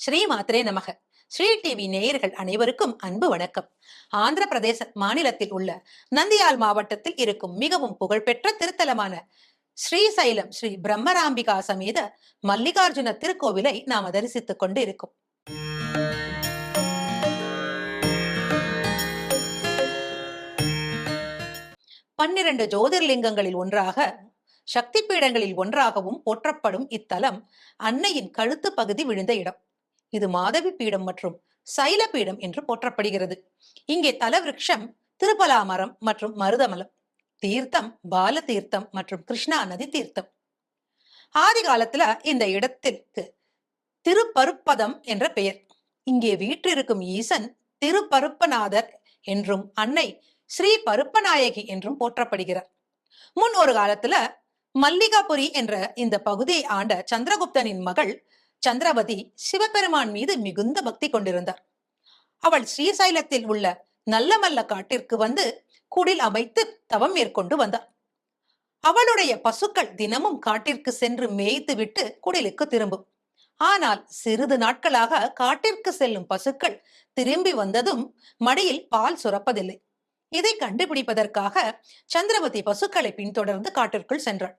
ஸ்ரீ மாத்ரே நமக. ஸ்ரீ டிவி நேயர்கள் அனைவருக்கும் அன்பு வணக்கம். ஆந்திர பிரதேச மாநிலத்தில் உள்ள நந்தியால் மாவட்டத்தில் இருக்கும் மிகவும் புகழ்பெற்ற திருத்தலமான ஸ்ரீசைலம் ஸ்ரீ பிரம்மராம்பிகா சமேத மல்லிகார்ஜுன திருக்கோவிலை நாம் தரிசித்துக் கொண்டு இருக்கும் பன்னிரண்டு ஜோதிர்லிங்கங்களில் ஒன்றாக சக்தி பீடங்களில் ஒன்றாகவும் போற்றப்படும் இத்தலம் அன்னையின் கழுத்து பகுதி விழுந்த இடம். இது மாதவி பீடம் மற்றும் சைல பீடம் என்று போற்றப்படுகிறது. இங்கே தலவிருட்சம் திருப்பலாமரம் மற்றும் மருதமலம் தீர்த்தம் பால தீர்த்தம் மற்றும் கிருஷ்ணா நதி தீர்த்தம். ஆதி காலத்துல இந்த இடத்திற்கு திருப்பருப்பதம் என்ற பெயர். இங்கே வீற்றிருக்கும் ஈசன் திருப்பருப்பநாதர் என்றும் அன்னை ஸ்ரீ பருப்பநாயகி என்றும் போற்றப்படுகிறார். முன் ஒரு காலத்துல மல்லிகாபுரி என்ற இந்த பகுதியை ஆண்ட சந்திரகுப்தனின் மகள் சந்திராவதி சிவபெருமான் மீது மிகுந்த பக்தி கொண்டிருந்தார் அவள் ஸ்ரீசைலத்தில் உள்ள நல்லமல்ல காட்டிற்கு வந்து குடில் அமைத்து தவம் மேற்கொண்டு வந்தார் அவளுடைய பசுக்கள் தினமும் காட்டிற்கு சென்று மேய்த்து விட்டு குடிலுக்கு திரும்பும். ஆனால் சிறிது நாட்களாக காட்டிற்கு செல்லும் பசுக்கள் திரும்பி வந்ததும் மடியில் பால் சுரப்பதில்லை. இதை கண்டுபிடிப்பதற்காக சந்திரவதி பசுக்களை பின்தொடர்ந்து காட்டிற்குள் சென்றாள்.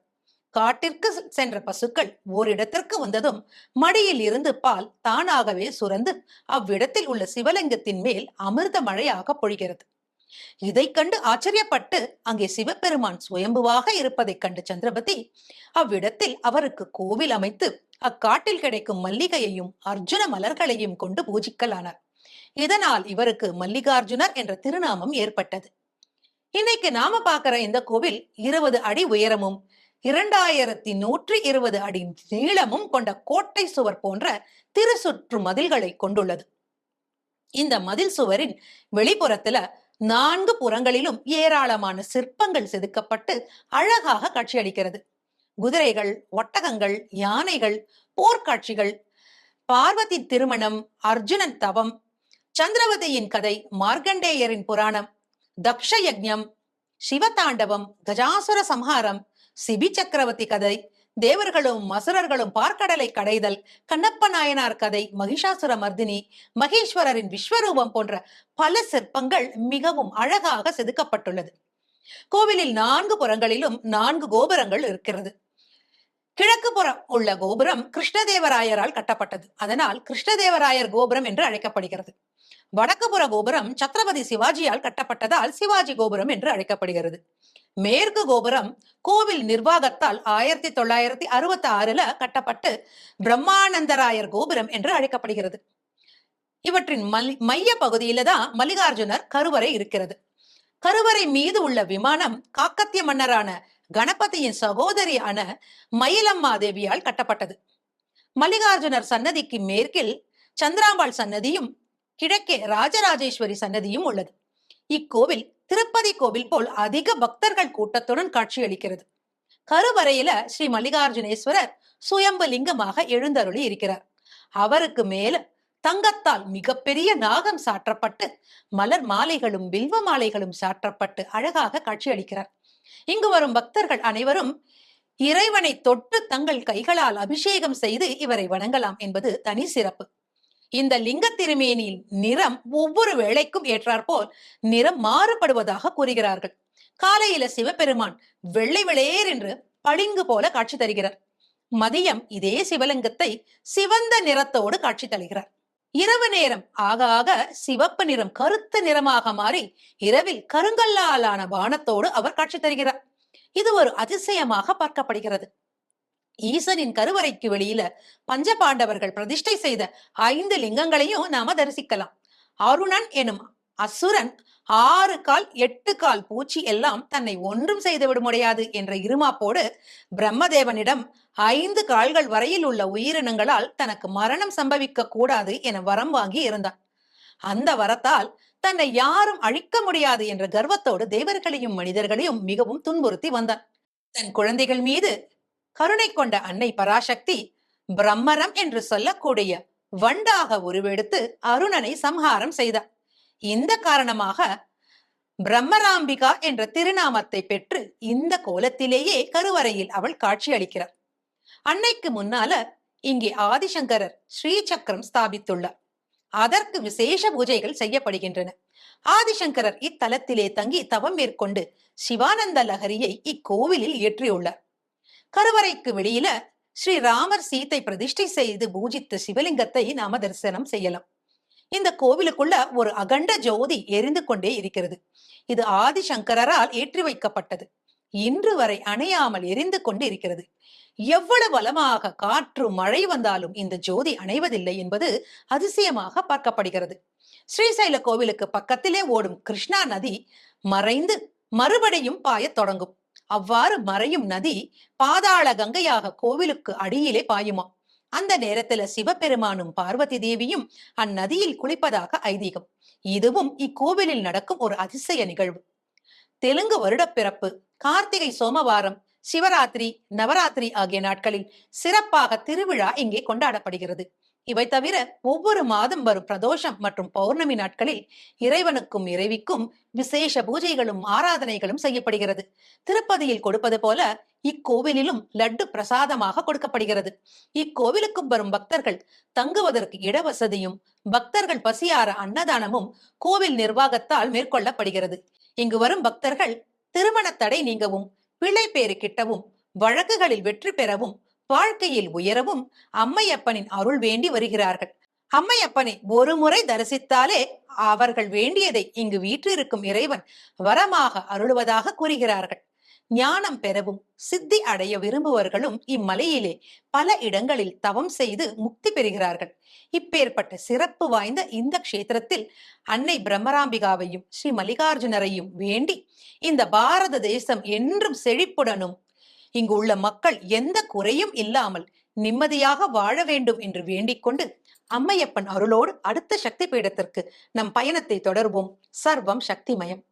காட்டிற்கு சென்ற பசுக்கள் ஓரிடத்திற்கு வந்ததும் மடியில் இருந்து பால் தானாகவே சுரந்து அவ்விடத்தில் உள்ள சிவலிங்கத்தின் மேல் அமிர்த மழையாக பொழிகிறது. இதை கண்டு ஆச்சரியப்பட்டு அங்கே சிவபெருமான் சுயம்புவாக இருப்பதைக் கண்ட சந்திரபதி அவ்விடத்தில் அவருக்கு கோவில் அமைத்து அக்காட்டில் கிடைக்கும் மல்லிகையையும் அர்ஜுன மலர்களையும் கொண்டு பூஜிக்கலானார். இதனால் இவருக்கு மல்லிகார்ஜுனர் என்ற திருநாமம் ஏற்பட்டது. இன்னைக்கு நாம பார்க்கிற இந்த கோவில் இருபது அடி உயரமும் இரண்டாயிரத்தி நூற்றி இருபது அடி நீளமும் கொண்ட கோட்டை சுவர் போன்ற திருசுற்று மதில்களை கொண்டுள்ளது. இந்த மதில் சுவரின் வெளிப்புறத்துல நான்கு புறங்களிலும் ஏராளமான சிற்பங்கள் செதுக்கப்பட்டு அழகாக காட்சியளிக்கிறது. குதிரைகள் ஒட்டகங்கள் யானைகள் போர்க்காட்சிகள் பார்வதி திருமணம் அர்ஜுனன் தவம் சந்திரவதியின் கதை மார்க்கண்டேயரின் புராணம் தக்ஷ யக்ஞம் சிவதாண்டவம் கஜாசுர சம்ஹாரம் சிபி சக்கரவர்த்தி கதை தேவர்களும் மசுரர்களும் பார்க்கடலை கடைதல் கண்ணப்ப நாயனார் கதை மகிஷாசுர மர்தினி மகேஸ்வரரின் விஸ்வரூபம் போன்ற பல சிற்பங்கள் மிகவும் அழகாக செதுக்கப்பட்டுள்ளது. கோவிலில் நான்கு புறங்களிலும் நான்கு கோபுரங்கள் இருக்கிறது. கிழக்கு புறம் உள்ள கோபுரம் கிருஷ்ணதேவராயரால் கட்டப்பட்டது. அதனால் கிருஷ்ணதேவராயர் கோபுரம் என்று அழைக்கப்படுகிறது. வடக்கு புற கோபுரம் சத்ரபதி சிவாஜியால் கட்டப்பட்டதால் சிவாஜி கோபுரம் என்று அழைக்கப்படுகிறது. மேற்கு கோபுரம் கோவில் நிர்வாகத்தால் ஆயிரத்தி தொள்ளாயிரத்தி அறுபத்தி ஆறுல கட்டப்பட்டு பிரம்மானந்தராயர் கோபுரம் என்று அழைக்கப்படுகிறது. இவற்றின் மல் மைய பகுதியில தான் மல்லிகார்ஜுனர் கருவறை இருக்கிறது. கருவறை மீது உள்ள விமானம் காக்கத்திய மன்னரான கணபதியின் சகோதரியான மயிலம்மா தேவியால் கட்டப்பட்டது. மல்லிகார்ஜுனர் சன்னதிக்கு மேற்கில் சந்திராம்பாள் சன்னதியும் கிழக்கே ராஜராஜேஸ்வரி சன்னதியும் உள்ளது. இக்கோவில் திருப்பதி கோவில் போல் அதிக பக்தர்கள் கூட்டத்துடன் காட்சியளிக்கிறது. கருவறையில ஸ்ரீ மல்லிகார்ஜுனேஸ்வரர் சுயம்பு லிங்கமாக எழுந்தருளி இருக்கிறார். அவருக்கு மேல தங்கத்தால் மிகப்பெரிய நாகம் சாற்றப்பட்டு மலர் மாலைகளும் வில்வ மாலைகளும் சாற்றப்பட்டு அழகாக காட்சியளிக்கிறார். இங்கு வரும் பக்தர்கள் அனைவரும் இறைவனை தொட்டு தங்கள் கைகளால் அபிஷேகம் செய்து இவரை வணங்கலாம் என்பது தனி சிறப்பு. இந்த லிங்க திருமேனியின் நிறம் ஒவ்வொரு வேளைக்கும் ஏற்றாற்போல் நிறம் மாறுபடுவதாக கூறுகிறார்கள். காலையில சிவபெருமான் வெள்ளை வெளியேர் என்று பளிங்கு போல காட்சி தருகிறார். மதியம் இதே சிவலிங்கத்தை சிவந்த நிறத்தோடு காட்சி தருகிறார். இரவு நேரம் ஆக ஆக சிவப்பு நிறம் கருத்த நிறமாக மாறி இரவில் கருங்கல்லாலான வானத்தோடு அவர் காட்சி தருகிறார். இது ஒரு அதிசயமாக பார்க்கப்படுகிறது. ஈசனின் கருவறைக்கு வெளியில பஞ்ச பாண்டவர்கள் பிரதிஷ்டை செய்த ஐந்து லிங்கங்களையும் நாம தரிசிக்கலாம். அருணன் எனும் அசுரன் ஆறு கால் எட்டு கால் பூச்சி எல்லாம் தன்னை ஒன்றும் செய்து விட முடியாது என்ற இருமாப்போடு பிரம்மதேவனிடம் ஐந்து கால்கள் வரையில் உள்ள உயிரினங்களால் தனக்கு மரணம் சம்பவிக்க கூடாது என வரம் வாங்கி இருந்தான். அந்த வரத்தால் தன்னை யாரும் அழிக்க முடியாது என்ற கர்வத்தோடு தேவர்களையும் மனிதர்களையும் மிகவும் துன்புறுத்தி வந்தான். தன் குழந்தைகள் மீது கருணை கொண்ட அன்னை பராசக்தி பிரம்மரம் என்று சொல்லக்கூடிய வண்டாக உருவெடுத்து அருணனை சம்ஹாரம் செய்தார். இந்த காரணமாக பிரம்மராம்பிகா என்ற திருநாமத்தை பெற்று இந்த கோலத்திலேயே கருவறையில் அவள் காட்சி அளிக்கிறார். அன்னைக்கு முன்னால இங்கே ஆதிசங்கரர் ஸ்ரீசக்கரம் ஸ்தாபித்துள்ளார். அதற்கு விசேஷ பூஜைகள் செய்யப்படுகின்றன. ஆதிசங்கரர் இத்தலத்திலே தங்கி தவம் மேற்கொண்டு சிவானந்த லஹரியை இக்கோவிலில் இயற்றியுள்ளார் கருவறைக்கு வெளியில ஸ்ரீ ராமர் சீத்தை பிரதிஷ்டை செய்து பூஜித்த சிவலிங்கத்தை நாம தரிசனம் செய்யலாம். இந்த கோவிலுக்குள்ள ஒரு அகண்ட ஜோதி எரிந்து கொண்டே இருக்கிறது. இது ஆதிசங்கரால் ஏற்றி வைக்கப்பட்டது. இன்று வரை அணையாமல் எரிந்து கொண்டு இருக்கிறது. எவ்வளவு வளமாக காற்று மழை வந்தாலும் இந்த ஜோதி அணைவதில்லை என்பது அதிசயமாக பார்க்கப்படுகிறது. ஸ்ரீசைல கோவிலுக்கு பக்கத்திலே ஓடும் கிருஷ்ணா நதி மறைந்து மறுபடியும் பாயத் தொடங்கும். அவ்வாறு மறையும் நதி பாதாள கங்கையாக கோவிலுக்கு அடியிலே பாயுமா? அந்த நேரத்துல சிவபெருமானும் பார்வதி தேவியும் அந்நதியில் குளிப்பதாக ஐதீகம். இதுவும் இக்கோவிலில் நடக்கும் ஒரு அதிசய நிகழ்வு. தெலுங்கு வருட பிறப்பு கார்த்திகை சோமவாரம் சிவராத்திரி நவராத்திரி ஆகிய நாட்களில் சிறப்பாக திருவிழா இங்கே கொண்டாடப்படுகிறது. இவை தவிர ஒவ்வொரு மாதம் வரும் பிரதோஷம் மற்றும் பௌர்ணமி நாட்களில் இறைவனுக்கும் இறைவிக்கும் விசேஷ பூஜைகளும் ஆராதனைகளும் செய்யப்படுகிறது. திருப்பதியில் கொடுப்பது போல இக்கோவிலிலும் லட்டு பிரசாதமாக கொடுக்கப்படுகிறது. இக்கோவிலுக்கும் வரும் பக்தர்கள் தங்குவதற்கு இடவசதியும் பக்தர்கள் பசியார அன்னதானமும் கோவில் நிர்வாகத்தால் மேற்கொள்ளப்படுகிறது. இங்கு வரும் பக்தர்கள் திருமண தடை நீங்கவும் பிழை பேறு கிட்டவும் வழக்குகளில் வெற்றி பெறவும் வாழ்க்கையில் உயரவும் அம்மையப்பனின் அருள் வேண்டி வருகிறார்கள். அம்மையப்பனை ஒரு முறை தரிசித்தாலே அவர்கள் வேண்டியதை இங்கு வீற்றிருக்கும் இறைவன் வரமாக அருளுவதாக கூறுகிறார்கள். ஞானம் பெறவும் சித்தி அடைய விரும்புவர்களும் இம்மலையிலே பல இடங்களில் தவம் செய்து முக்தி பெறுகிறார்கள். இப்பேற்பட்ட சிறப்பு வாய்ந்த இந்த க்ஷேத்திரத்தில் அன்னை பிரம்மராம்பிகாவையும் ஸ்ரீ மல்லிகார்ஜுனரையும் வேண்டி இந்த பாரத தேசம் என்றும் செழிப்புடனும் இங்கு உள்ள மக்கள் எந்த குறையும் இல்லாமல் நிம்மதியாக வாழ வேண்டும் என்று வேண்டிக்கொண்டு அம்மையப்பன் அருளோடு அடுத்த சக்தி பீடத்திற்கு நம் பயணத்தை தொடர்வோம். சர்வம் சக்திமயம்.